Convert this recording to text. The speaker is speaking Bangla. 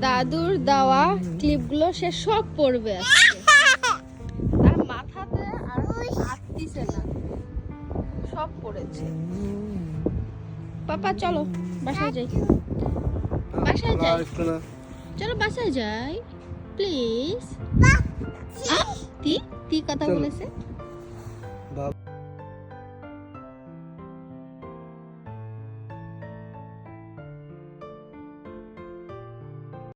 দাদুর দেওয়া ক্লিপগুলো সে সব পড়বে আজকে। তার মাথাতে আর আটতিছে না। সব পড়েছে। পাপা চলো বাসায় যাই। বাসায় যাই। চলো বাসায় যাই। প্লিজ। তি তি কথা বলেছে।